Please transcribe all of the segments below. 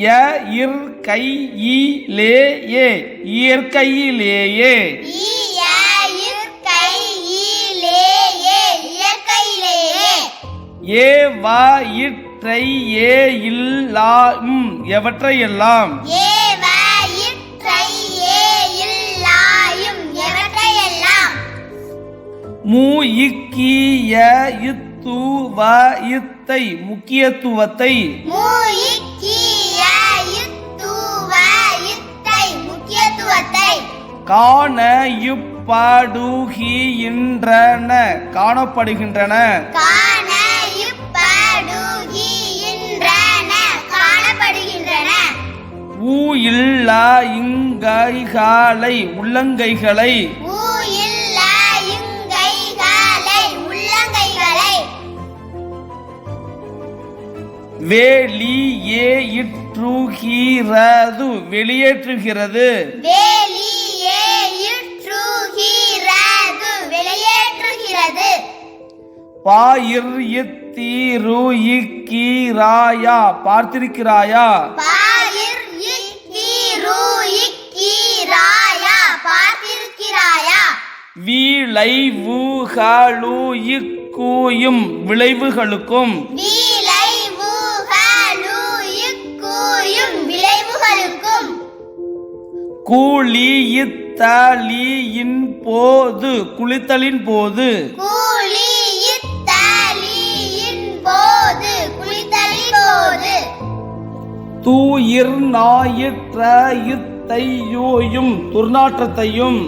ய இர் கை இ லே ஏ. இயற்கையிலேயே ஈய ஏ. வ இற்றை ஏ இல்லா ம் எவற்றையெல்லாம்? மு இக்கிய இத்து வ இத்தை முக்கியத்துவத்தை காண காண இப்படுகின்றன காணப்படுகின்றன. ஊ இல்லா இங்கைகளை உள்ளங்கைகளை. வேலியே இற்றுகிறது வெளியேற்றுகிறது. வேலியே வெளியேற்றுகிறது பாயிர் இத்தீரு இக்கீராயா பார்த்திருக்கிறாயா? பாயிர் இக்கீரு இக்கீராயா பார்த்திருக்கிறாயா? வீளைவுகளு இக்கூயும் விளைவுகளுக்கும். வீலை ஊகலு இக்கூயும் விளைவுகளுக்கும். கூலி இத்தலியின் போது குளித்தலின் போது. குளித்தலின் போது தூயிர் ஞாயிற்ற இத்தையோயும் துர்நாற்றத்தையும்.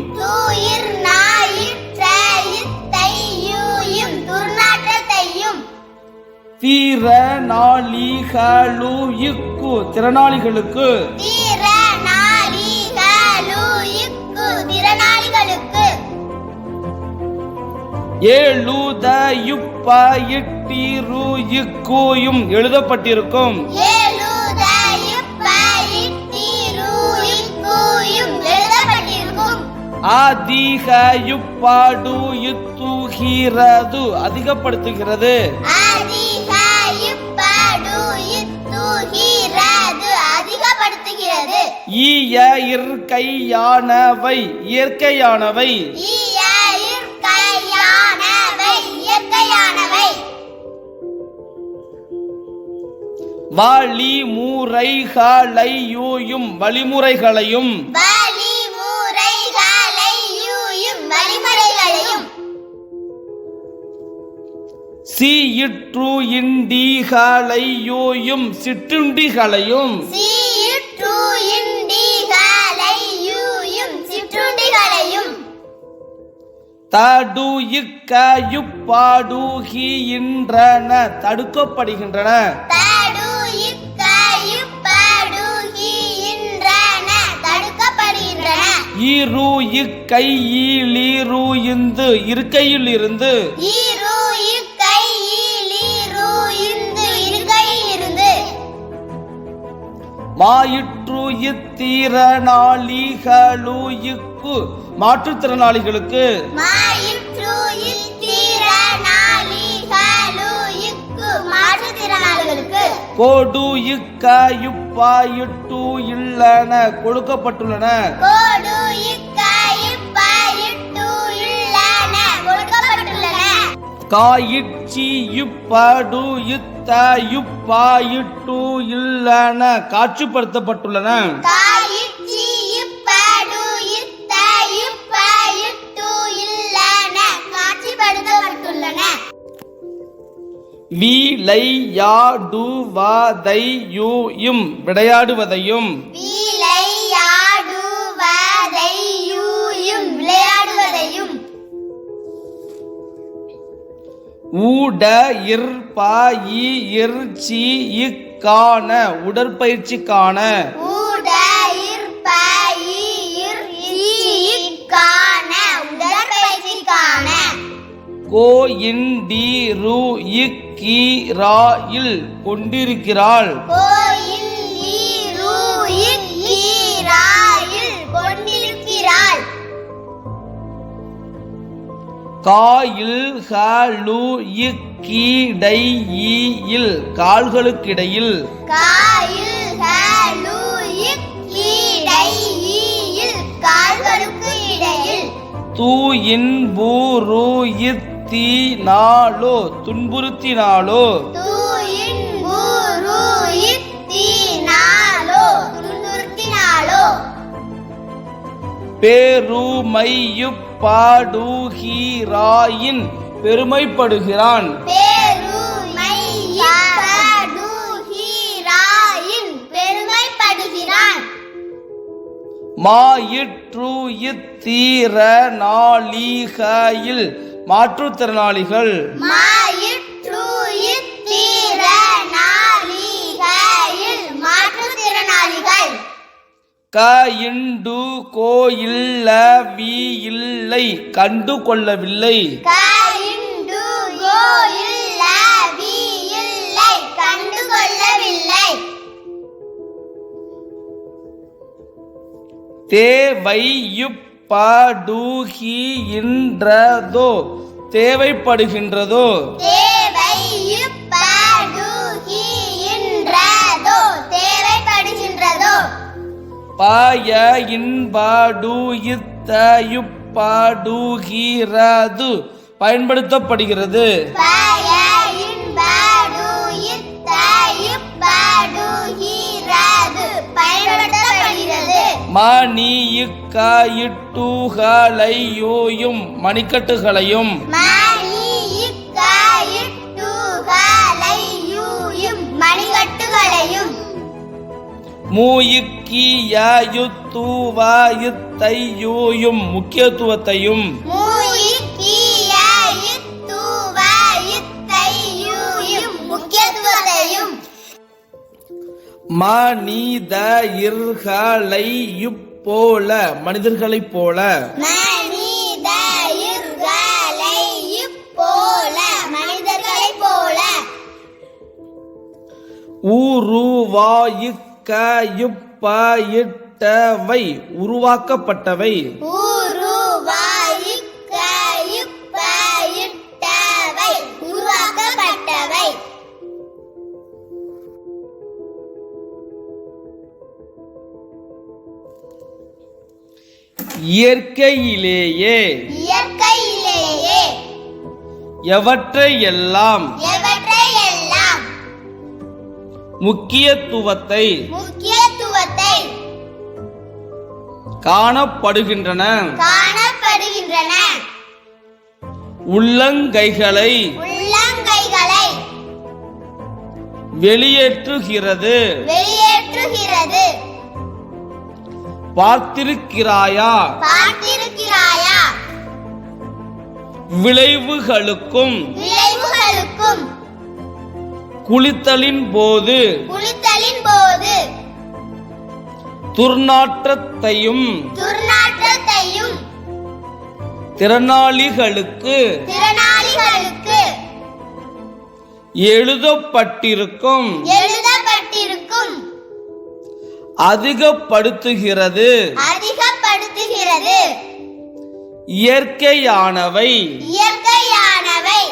தீர நாளிகளு இக்கு திறனாளிகளுக்கு திறனாளிகளுக்கு ஏழுத யுப்ப எழுதப்பட்டிருக்கும். ஏழுதயுப்பயிட்டீரு இக்கூயும் எழுதப்பட்டிருக்கும். அதிக யுப்பாடு இத்துகிறது அதிகப்படுத்துகிறது. அதிகப்படுத்துகிறது ஈய இயற்கையானவை இயற்கையானவை. ஈய இயற்கையானவை இயற்கையானவை. வழிமுறைகளையும். வழிமுறைகளையும் வழிமுறைகளையும். சீயிற்று இண்டிகளையோயும் சிற்றுண்டிகளையும். சீற்று தடு இக்க தடு இக்கயுப்படுகின்றன தடுக்கப்படுகின்றன. ஈரு இக்கை ஈலிரு இந்து இருக்கையில் இருந்து மாயிற்று இத்திறனாளிகளு இக்கு மாற்றுத்திறனாளிகளுக்கு கோடு இக்க யுப்பாயிட்டு இல்லன கொடுக்கப்பட்டுள்ளன. காயிற்சி இப்படு இத்த யுப்பாயிட்டு இல்லன காட்சிப்படுத்தப்பட்டுள்ளன. வீலையாடுவதையும் விளையாடுவதையும் விளையாடுவதையும் விளையாடுவதையும் ஊட இற்பாயி இர்ச்சி இக்கான உடற்பயிற்சிக்கான கோ இண்டீரு இக்கீராயில் கொண்டிருக்கிறாள் கோயில் கீராயில் கொண்டிருக்கிறாள். காயில் ஹலு இல் கால்களுக்கிடையில். தூயின் பூ இத் தி நாளோ துன்புறுத்தினாலோ? பெருமையுப்பாடுகிறாயின் பெருமைப்படுகிறான். மாயிற்று இத்தீர நாளிகையில் மாற்றுத்திறனாளிகள். க இண்டு கோயில்ல வி இல்லை கண்டு கொள்ளவில்லை. கைண்டு கோயில்ல தேவையுப்படுகின்றதோ தேவைப்படுகின்றதோ? பய இன்படு இத்தயுப்படுகிறது பயன்படுத்தப்படுகிறது. பயன்படுத்தப்படுகிறது மணி இக்க இட்டுகளையோயும் மணிக்கட்டுகளையும் மணியிட்டுகளையும் மணிகட்டுகளையும் மூயிக்கிய யுத்துவ இத்தையோயும் முக்கியத்துவத்தையும் மனித போல மனிதர்களைப் போல. மனிதர்களைப் போல. உருவாயிக்க யுப்ப இட்டவை உருவாக்கப்பட்டவை. இயற்கையிலேயே. இயற்கையிலேயே. எவற்றையெல்லாம் எவற்றையெல்லாம் முக்கியத்துவத்தை முக்கியத்துவத்தை காணப்படுகின்றன. காணப்படுகின்றன. உள்ளங்கைகளை உள்ளங்கைகளை வெளியேற்றுகிறது. வெளியேற்றுகிறது. பார்த்திருக்கிறாயா? பார்த்திருக்கிறாயா? விளைவுகளுக்கும் விளைவுகளுக்கும். குளித்தலின் போது குளித்தலின் போது. துர்நாற்றத்தையும் துர்நாற்றத்தையும். திறனாளிகளுக்கு திறனாளிகளுக்கு. எழுதப்பட்டிருக்கும். எழுதப்பட்டிருக்கும் அதிகப்படுத்துகிறது. அதிகப்படுத்துகிறது. இயற்கையானவை. இயற்கையானவை.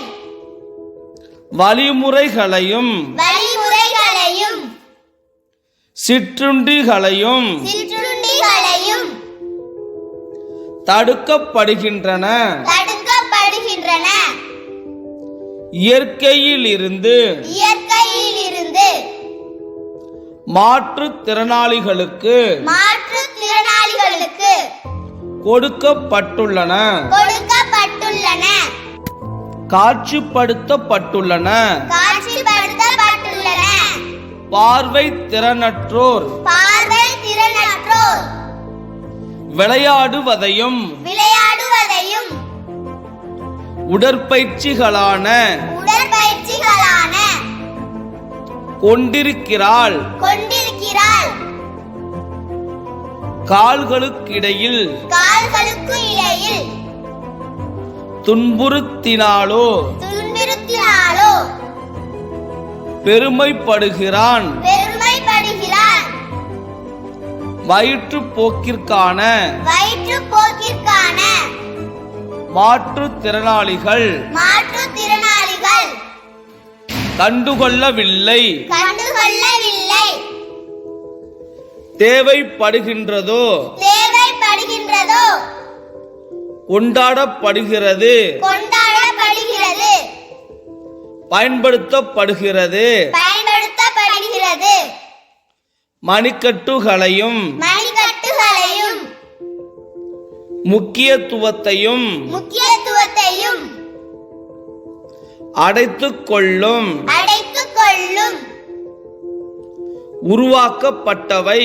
வழிமுறைகளையும். வழிமுறைகளையும். சிற்றுண்டிகளையும். சிற்றுண்டிகளையும். தடுக்கப்படுகின்றன. தடுக்கப்படுகின்றன. இயற்கையிலிருந்து. இயற்கையிலிருந்து மாற்றுத்திறனாளிகளுக்கு மாற்றுத்திறனாளிகளுக்கு கொடுக்கப்பட்டுள்ளன. கொடுக்கப்பட்டுள்ளன. காட்சிப்படுத்தப்பட்டுள்ளன. காட்சிப்படுத்தப்பட்டுள்ளன. பார்வை திறனற்றோர் பார்வை திறனற்றோர் விளையாடுவதையும் விளையாடுவதையும். உடற்பயிற்சிகளான உடற்பயிற்சிகளான கொண்டிருக்கிறாள். கொண்டிருக்கிறாள். கால்களுக்கிடையில் கால்களுக்கு இடையில் துன்புறுத்தினாலோ துன்புறுத்தினாலோ பெருமைப்படுகிறான் பெருமைப்படுகிறான் வயிற்றுப்போக்கிற்கான வயிற்றுப்போக்கிற்கான மாற்றுத்திறனாளிகள். மாற்றுத்திறனாளிகள் கண்டுகொள்ளவில்லை. கண்டுகொள்ளவில்லை. தேவைப்படுகின்றதோ? தேவைப்படுகின்றதோ? கொண்டாடப்படுகிறது. கொண்டாடப்படுகிறது. பயன்படுத்தப்படுகிறது. பயன்படுத்தப்படுகிறது. மணிக்கட்டுகளையும் மணிக்கட்டுகளையும் முக்கியத்துவத்தையும் முக்கியத்துவத்தையும் அடைத்துக் கொள்ளும் அடைத்துக் கொள்ளும் உருவாக்கப்பட்டவை.